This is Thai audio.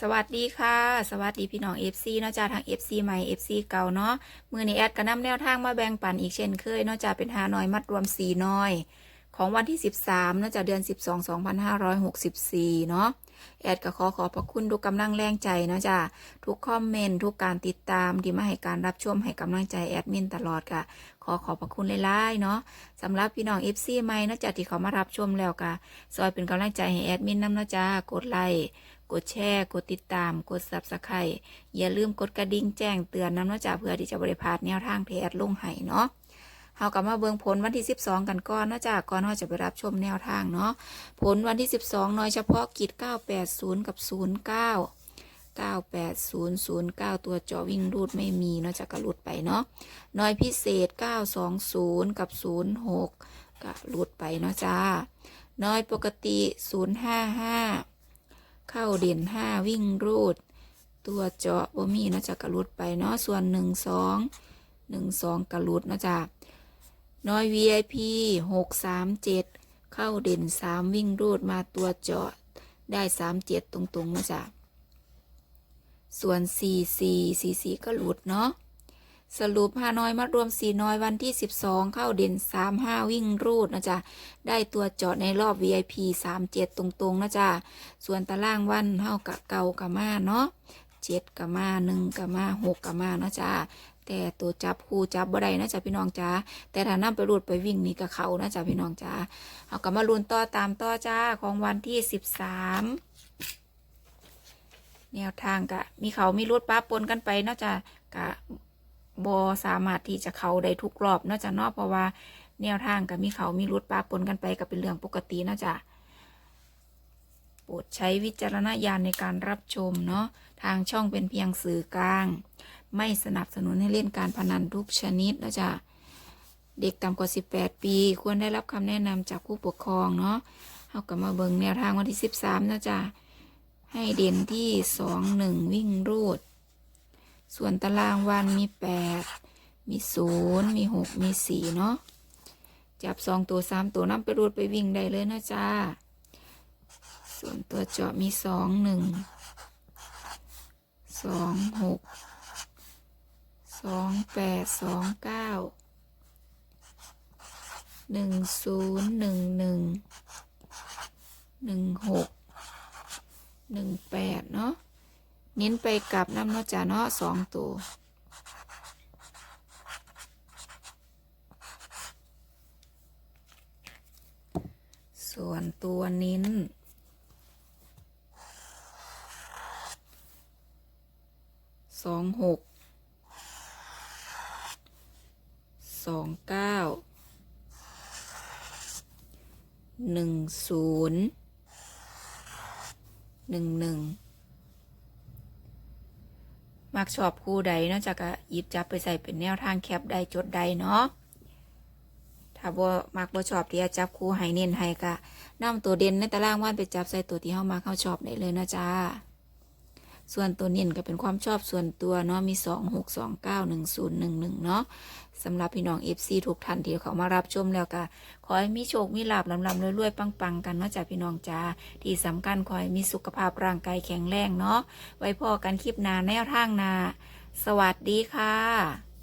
สวัสดีค่ะ สวัสดีพี่น้อง FC เนาะจ้าทาง FC ใหม่ FC เก่าเนาะมือในแอดก็นำแนวทางมาแบ่งปันอีกเช่นเคยเนาะจ้าเป็นหาน้อยมัดรวมสีน้อย ของวันที่ 13เนาะจ้าเดือน 12 2564 เนาะแอดก็ขอขอบพระคุณทุกกำลังแรงใจเนาะจ้าทุกคอมเมนต์ทุกการติดตามที่มาให้การรับชมให้กำลังใจแอดมินตลอดค่ะ ขอขอบพระคุณหลายๆเนาะสำหรับพี่น้อง FC ใหม่เนาะจ้าที่เขามารับชมแล้วก็ซอยเป็นกำลังใจให้แอดมินนำเนาะจ้ากดไลค์ กดแชร์ กดติดตาม กด subscribe อย่าลืมกดกระดิ่งแจ้งเตือนน้ำนาะจ้าเพื่อที่จะบริพาดแนวทางที่แอดลงให้เนาะเฮากลับมาเบิ่งผลวันที่ 12 กันก่อนนาะจ้าก่อนเฮาจะไปรับชมแนวทางเนาะผลวันที่ 12น้อยเฉพาะกิจ 980 กับ 09 98009 ตัวเจาะวิ่งรูดไม่มีเนาะจะกระลุดไปเนาะน้อยพิเศษ 920 กับ 06 ก็หลุดไปเนาะจ้า น้อยปกติ 055 เข้าเด่นห้าวิ่งรูด ตัวเจาะบ่มีเนาะจะกระลุดไปเนาะส่วนหนึ่งสองหนึ่งสองกระลุดเนาะจ้ะน้อย VIP 637เข้าเด่นสามวิ่งรูดมาตัวเจาะได้สามเจ็ดตรงๆนะจ๊ะส่วนสี่สี่สี่สี่ก็หลุดเนาะ สรุปห้าน้อยมารวมสี่น้อยวันที่ 12 เข้าเด่น 3 5 วิ่งรูดนะจ๊ะ ได้ตัวจาะในรอบ VIP 37 ตรงๆ นะจ๊ะ ส่วนตารางวันเท่ากับเก่ากับมาเนาะ7กับมา1กับมา6กับมานาะจ๊ะแต่ตัวจับคู่จับบ่ได้นะจ๊ะพี่น้องจ้าแต่ถ้านำไปรูดไปวิ่งนี่กับเขานะจ๊ะพี่น้องจ้าเอากลับมาลุ้นต่อตามต่อจ้าของวันที่13แนวทางกะมีเขามีรูดป้าปนกันไปนะจ๊ะกะ บสามารถที่จะเขาได้ทุกรอบนาะจ๊ะเนาะเพราะว่าแนวทางกะมีเขามีรูดป้าปนกันไปก็เป็นเรื่องปกตินะจ๊ะโปรดใช้วิจารณญาณในการรับชมเนาะทางช่องเป็นเพียงสื่อกลาง ไม่สนับสนุนให้เล่นการพนันทุกชนิดนะจ๊ะเด็กต่ำกว่า 18 ปี ควรได้รับคำแนะนำจากผู้ปกครองเนาะเอากลับมาเบิงแนวทางวันที่ 13นะจ๊ะให้เด่นที่ 2 1 วิ่งรู ส่วนตารางวันมี8มี0มี6มี4เนาะจับ2ตัว3ตัวนำไปรูดไปวิ่งได้เลยนะจ๊ะส่วนตัวเจาะมี2 1 2 6สองแปดสองเก้าหนึ่งศูนย์หนึ่งหนึ่งหนึ่งหกหนึ่งแปดเนาะ เน้นไปกับน้ำเนาะจ้าเนาะสองตัวส่วนตัวเน้น สองหก สองเก้า หนึ่งศูนย์ หนึ่งหนึ่ง มักชอบคู่ใดเนอกจากก็หยิบจับไปใส่เป็นแนวทางแคบใดจดใดเนาะถ้าบ่มักบ่ชอบที่จะจับคู่ให้เน้นให้ก็นำตัวเด่นในตารางว่านไปจับใส่ตัวที่เฮามาเข้าชอบได้เลยนะจ้า ส่วนตัวเน้นก็เป็นความชอบส่วนตัวเนาะมี 2 6 2 9 1 0 1 1 เนาะสำหรับพี่น้อง FC ทุกท่านที่เขามารับชมแล้วก็ขอให้มีโชค มีลาบลำลำรวยๆ ปังๆ กันเนาะจ้ะพี่น้องจ้าที่สำคัญขอให้มีสุขภาพร่างกายแข็งแรงเนาะไว้พอกันคลิปหนาแนวทางหนาสวัสดีค่ะ